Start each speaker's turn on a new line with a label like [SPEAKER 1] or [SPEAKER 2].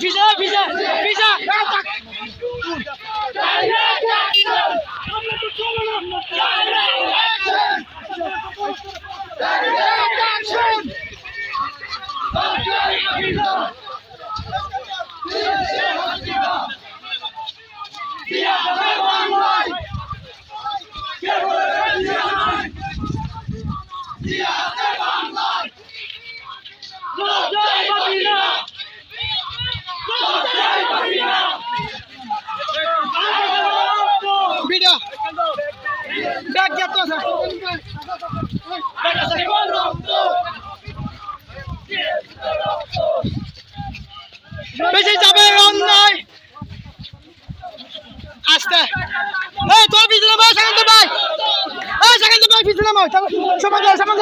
[SPEAKER 1] পিছে পিছে পিছে ভিডিও বেশি যাবে অন্যায় আস্তে। এই তোর পিছনে ভাই সেখান ভাই। এই সেখান ভাই, পিছনে ভাই সবাই সমাজ